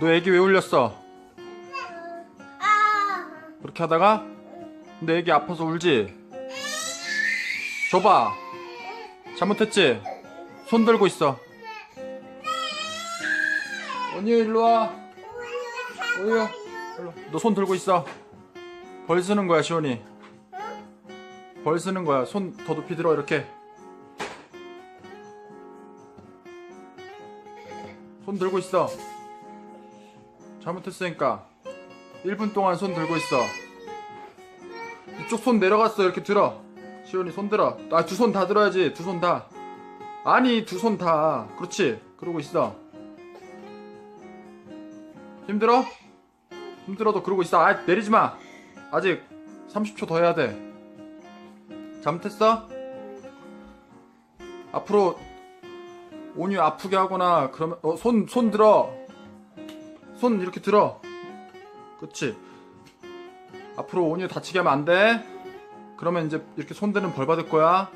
너 애기 왜 울렸어? 아, 그렇게 하다가 근데 애기 아파서 울지? 줘봐. 잘못했지? 손 들고 있어. 언니 일로 와. 오유 너손 들고 있어. 벌 쓰는 거야 시온이. 벌 쓰는 거야. 손 더 높이 들어 이렇게. 손 들고 있어 잘못했으니까 1분 동안 손 들고 있어. 이쪽 손 내려갔어. 이렇게 들어. 시온이 손 들어. 아 두 손 다 들어야지. 두 손 다. 아니 두 손 다. 그렇지? 그러고 있어. 힘들어? 힘들어도 그러고 있어. 아 내리지 마. 아직 30초 더 해야 돼. 잘못했어? 앞으로 온유 아프게 하거나 그러면 어, 손, 손 들어 손 이렇게 들어 그렇지 앞으로 온유 다치게 하면 안 돼. 그러면 이제 이렇게 손들은 벌 받을 거야.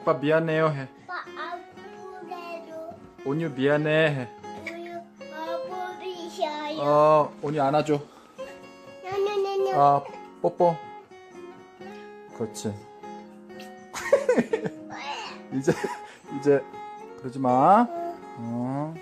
오빠 미안해요 해. 아빠 아프래도 온유 미안해 해. 우유 아버리셔요. 어, 온유 안아줘. 냐냐냐냐. 아, 뽀뽀. 그렇지. 이제, 이제, 그러지 마. 어.